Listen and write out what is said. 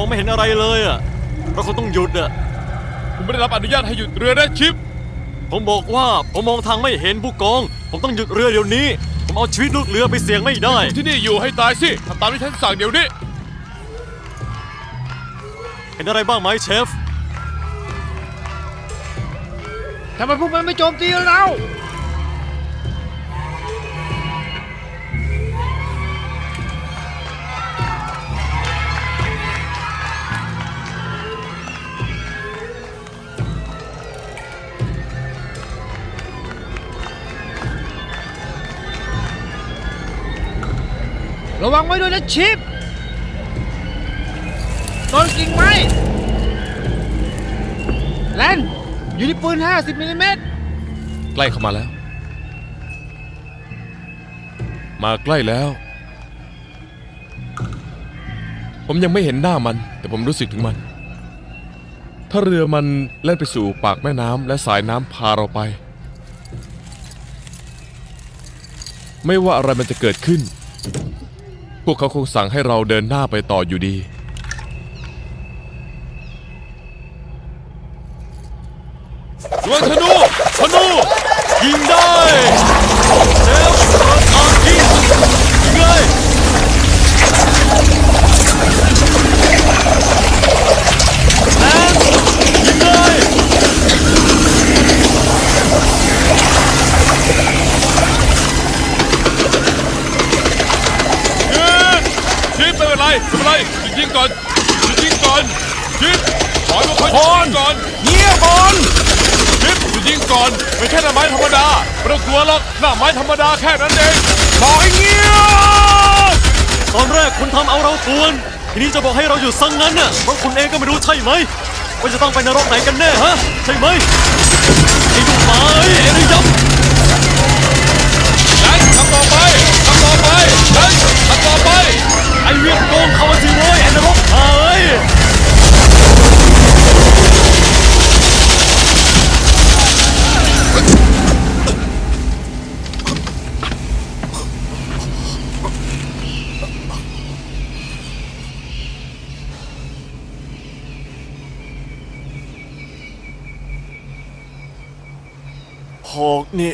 มองไม่เห็นอะไรเลยอะเราคงต้องหยุดอะผมไม่ได้รับอนุญาตให้หยุดเรือนะชิป ผมบอกว่าผมมองทางไม่เห็นผู้กอง ผมต้องหยุดเรือเดี๋ยวนี้ ผมเอาชีวิตลูกเรือไปเสี่ยงไม่ได้ ที่นี่อยู่ให้ตายสิทำตามที่ฉันสั่งเดี๋ยวนี้ เห็นอะไรบ้างไหมเชฟ ทำไมพวกมันไม่โจมตีเรา ระวังไว้ด้วยนะชิปต้นกิ่งไม้แลนอยู่ที่ปืน 50มิลลิเมตรใกล้เข้ามาแล้ว มาใกล้แล้ว ผมยังไม่เห็นหน้ามัน แต่ผมรู้สึกถึงมัน ถ้าเรือมันแล่นไปสู่ปากแม่น้ำและสายน้ำพาเราไป ไม่ว่าอะไรมันจะเกิดขึ้น วกเขาคงสั่งให้เราเดินหน้าไปต่ออยู่ดีดวนธนูธนูยิงได้ ไม่เป็นไรไม่เป็นไรหยุดยิงก่อนหยุดยิงก่อนชิปขอให้พวกเขาหยุดยิงก่อนเงียบก่อนชิปหยุดยิงก่อนไม่ใช่หน้าไม้ธรรมดาไม่ต้องกลัวหรอกหน้าไม้ธรรมดาแค่นั้นเองบอกให้เงียบตอนแรกคุณทำเอาเรากวน ทีนี้จะบอกให้เราหยุดซังงั้นน่ะเพราะคุณเองก็ไม่รู้ใช่ไหมว่าจะต้องไปนรกไหนกันแน่ฮะ ใช่ไหมไอ้ลูกหมา หอกนี่